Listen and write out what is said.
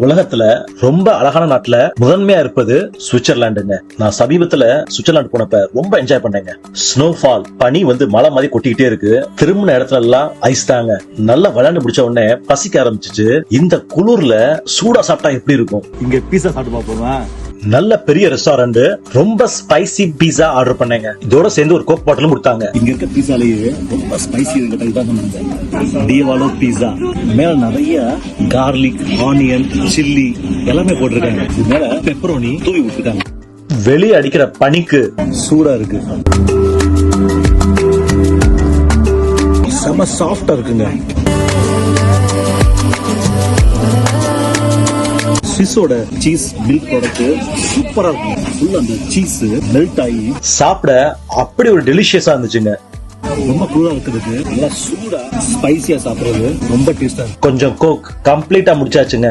உலகத்துல ரொம்ப அழகான நாட்டுல முதன்மையா இருப்பது சுவிட்சர்லாண்டுங்க. நான் சமீபத்துல சுவிட்சர்லாந்து போனப்ப ரொம்ப என்ஜாய் பண்ணேங்க. ஸ்னோஃபால் பனி வந்து மழை மாதிரி கொட்டிக்கிட்டே இருக்கு. திரும்பின இடத்துல எல்லாம் ஐஸ் தாங்க. நல்லா விளையாண்டு முடிச்ச உடனே பசிக்க ஆரம்பிச்சிச்சு. இந்த குளிர்ல சூடா சாப்பிட்டா எப்படி இருக்கும்? இங்க பீஸா சாப்பிட்டு பாப்போமா நல்ல பெரிய ரெஸ்டாரண்ட் ரொம்ப ஸ்பைசி பீஸா ஆர்டர் பண்ணேங்க. இதோட சேர்ந்து ஒரு கோக் பாட்டிலும் கொடுத்தாங்க. இங்க இருக்க பீஸாலேயே ரொம்ப ஸ்பைசி டியவாலோ பீஸா மேல நிறைய கார்லிக் ஆனியன் சில்லி எல்லாமே போட்டிருக்காங்க. இது மேல பெப்பரோனி தூவி விட்டுருக்காங்க வெளியே அடிக்கிற பனிக்கு சூடா இருக்கு. செம சாஃப்டா இருக்குங்க. ஸ்விஸோட சீஸ் மில்க் ப்ராடக்ட் சூப்பரா இருக்கும். ஃபுல் அந்த சீஸ் மெல்ட் ஆகி சாப்பிட அப்படி ஒரு டெலிஷியஸா இருந்துச்சுங்க. ரொம்ப கூலா இருக்கிறதுக்கு நல்லா சூடா ஸ்பைசியா சாப்பிடுறது ரொம்ப டேஸ்டா கொஞ்சம் கோக் கம்ப்ளீட்டா முடிச்சாச்சுங்க.